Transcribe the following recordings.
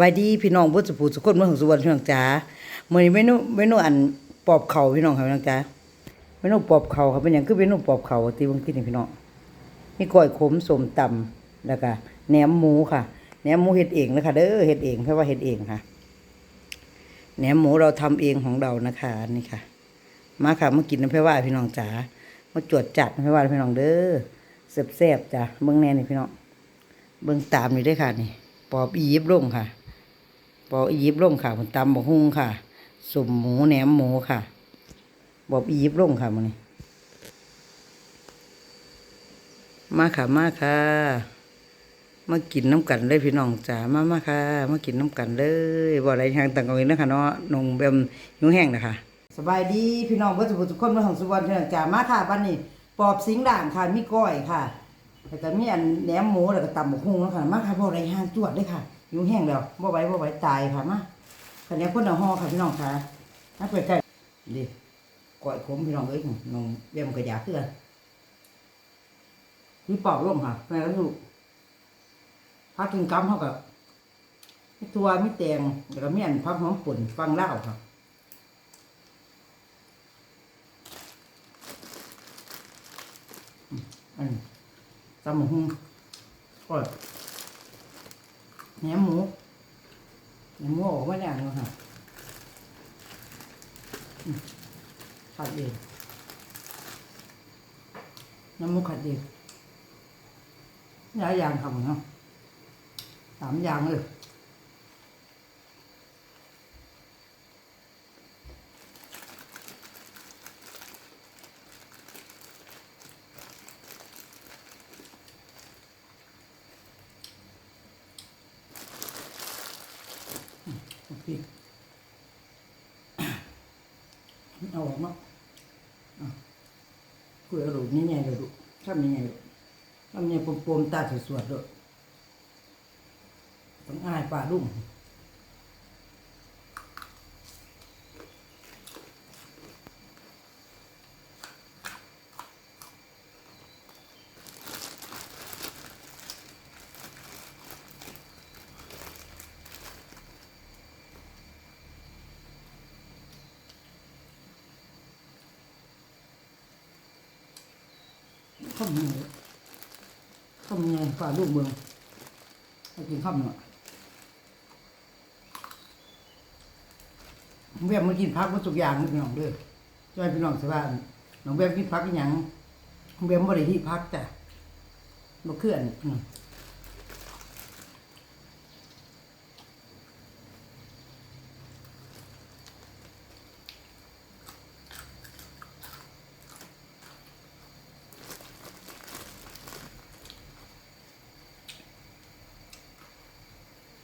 บายดีพี่น้องเบ่สุภูสุคนเมืองสุวรรณพี่น้องจ๋าเมื้อนี้เมนูเมนูอันปอบเข่าพี่น้องค่ะพี่น้องจ๋าเมนูปอบเข่าค่ะเป็นหยังคือเมนูปอบเข่าที่เบิ่งกินนี่พี่น้องมีก้อยขมสมตำแล้วก็แหนมหมูค่ะแหนมหมูเฮ็ดเองนะคะเด้อเฮ็ดเองเพราะว่าเฮ็ดเองค่ะแหนมหมูเราทำเองของเรานะคะนี่ค่ะ มาค่ะมากินน้ำเพรว่าพี่น้องจ๋ามาจวดจัดน้ำเพรว่าพี่น้องเด้อแซ่บๆจ้ะเบิ่งแน่นี่พี่น้องเบิ่งตามนี่ด้อค่ะนี่ปอบอีบลงค่ะ บอบอียิบลงค่ะผมตำบกฮุงค่ะสุ่มหมูแหนมหมูค่ะบอบอียิบลงค่ะมันนี้มาค่ะมาค่ะมากินน้ำกันเลยพี่น้องจ๋ามามาค่ะมากินน้ำกันเลยบ่อะไรทางต่างกันเลยนะคะเนาะนงแบบหิวแห้งนะคะสบายดีพี่น้องเพื่อนทุกคนเมาของสุวรรณพี่น้องจ๋ามาค่ะวันนี้ปอบสิงด่างค่ะมีก้อยค่ะ แล้วก็มีอันแหนมหมูแล้วก็ตำบกฮุงแล้วค่ะมาค่ะบ่อะไรทางจวดเลยค่ะหิวแห้งแล้วบ่ไหวบ่ไหวตายค่ะมาคันนี้คนเอาห่อค่ะพี่น้องค่ะมาใกล้ๆดิก้อยขมพี่น้องเอ้ยน้องเบี้ยมก็อยาเตือนมีปอกลงค่ะแม่ก็ลูกพักกินกำเขากับมีตัวมีแตงแล้วก็มีอันพักหอมปุ่นฟังเล่าครับอืมอันนี้ ตำหมูหุ้งก็แหนมหมูแหนมหมูออกมาอย่างนี้ค่ะขัดเองน้ำหมูขัดเองหลายอย่างทำเนาะสามอย่างเลย พี่เอาออกมาคุยเอาลูกนี่ไงเลยลูกทำยังไงลูกทำยังไงปมๆตาสวดๆด้วยต้องอายป่าลุ่ม ข้ามยังไงข้ามยังไงฝ่าลูกเมืองให้กินข้ามหน่อยน้องแวมมากินพักมันสุกอย่างพี่น้องเด้อช่วยพี่น้องสบายน้องแวมกินพักกินหยังน้องแวมบ่ได้ที่พักจ้ะมาเคลื่อน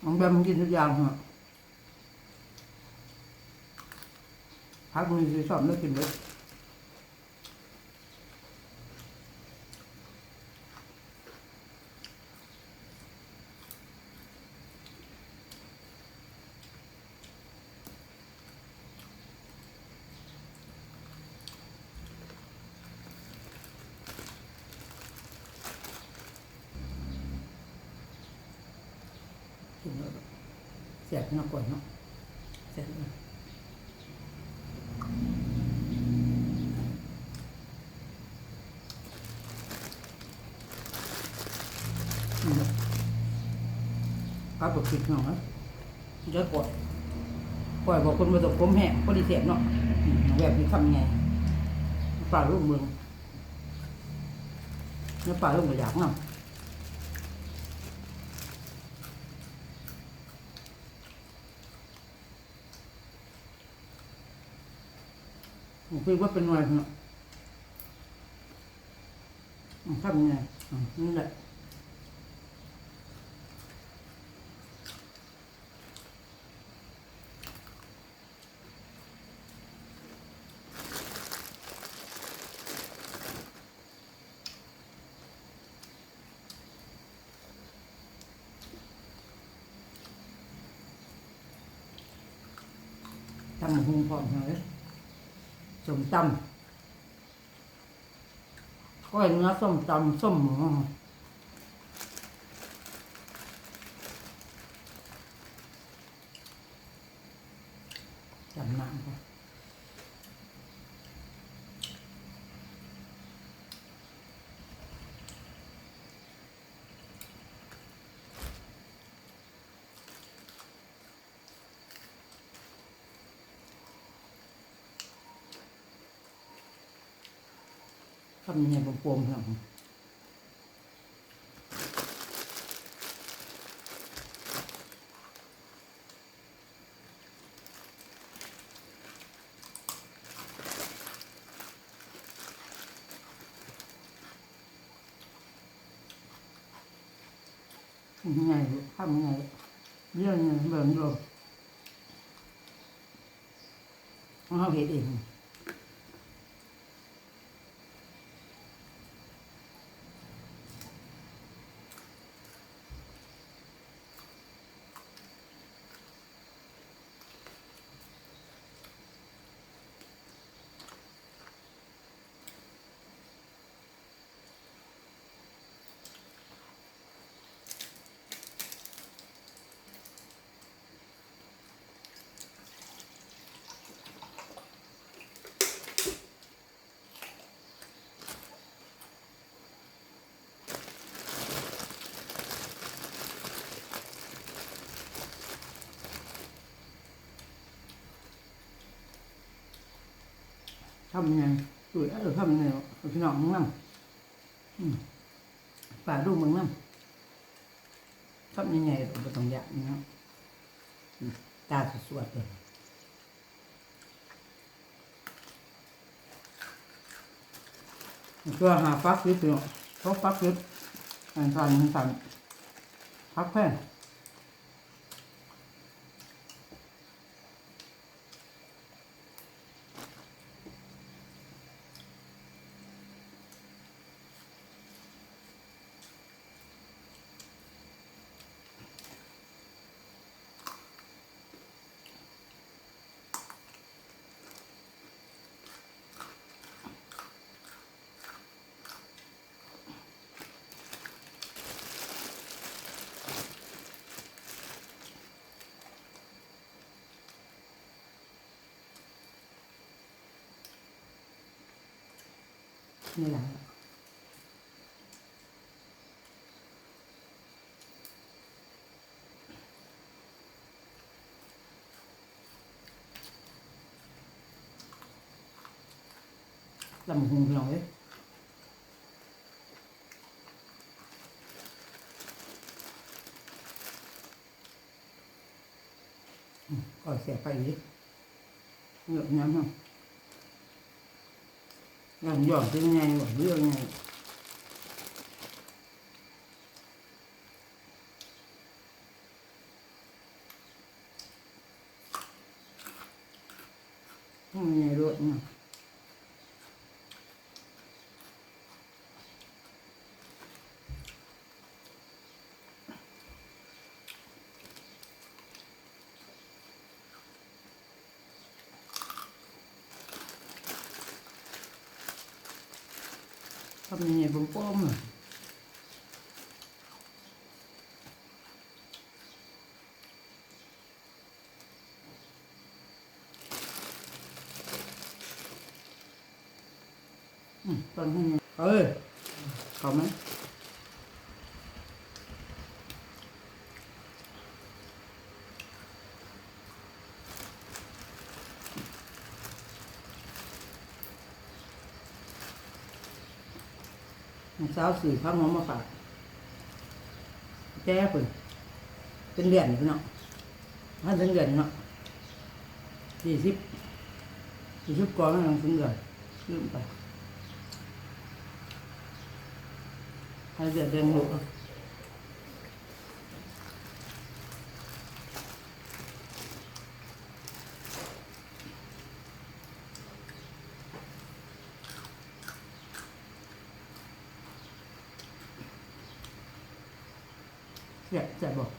มน้องแวมกินทุกอย่างฮะพักมือคือชอบนึกกินเลยกินแล้ว เสียบน้ำก่อนเนาะเสียบเนาะครับผมคิดเนาะเยอะกว่าปล่อยบอกคนมาตกผมแห้งคนดีเสียบเนาะแบบนี้ทำไงป่าลูกเมืองเนื้อป่าลูกกระยากเนาะ ผมคิดว่าเป็นหน่วยเนาะอืมทำไงอืมนี่แหละทำหุงพร้อมเลย ส้มตำก็เห็นเนื้อส้มตำส้มหมูจำนำค่ะ ทำยังไงปมๆครับยังไงลูกทำยังไงเรื่องยังเบิ่งอยู่เขาเห็นเองำยังไงตุ๋ยเออทำยังไงพี่น้องมึงนั่งป่าดูมึงนั่งทำยังไงเราต้องอยากนี่เนาะอืมตาสวดเลยตัวหาฟักยึดเนาะเขาฟักยึดอันสั่นอันสั่นฟักแพ้ นี่แหละลำหงพี่น้องเอ้ยอืมก็เสียไปอีกเยอะน้ำเน ทำยังไงผมป้อมอะ嗯，放进去。哎，好吗？Rồi Ừ, còn không nghe. ơi còn mấy sao xử pháp nó mà phải che rồi เป็นเหรียญเนาะถ้าเป็นเหรียญเนาะสี่สิบสี่สิบกว่ามันเป็นเหรียญลืมไปให้เหรียญเดือนหก เนี่ยจะบอก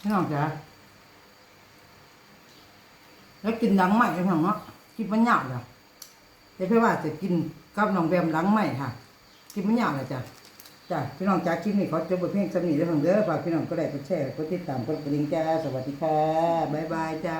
พี่น้องจ๋าแล้วกินดังใหม่พี่น้องเนาะคิดว่าหยาบเหรอแต่เพื่อว่าจะกินกับน้องแบมหลังใหม่ค่ะ กินไม่ยากเลยจ้ะ จ้ะพี่น้องจ้าคลิปนี้ขอจบทเพลงสำนีเด้อเพิ่งเด้อฝากพี่น้องก็ได้กดแชร์กดติดตามกดกระดิ่งจ้าสวัสดีค่ะบ๊ายบายจ้า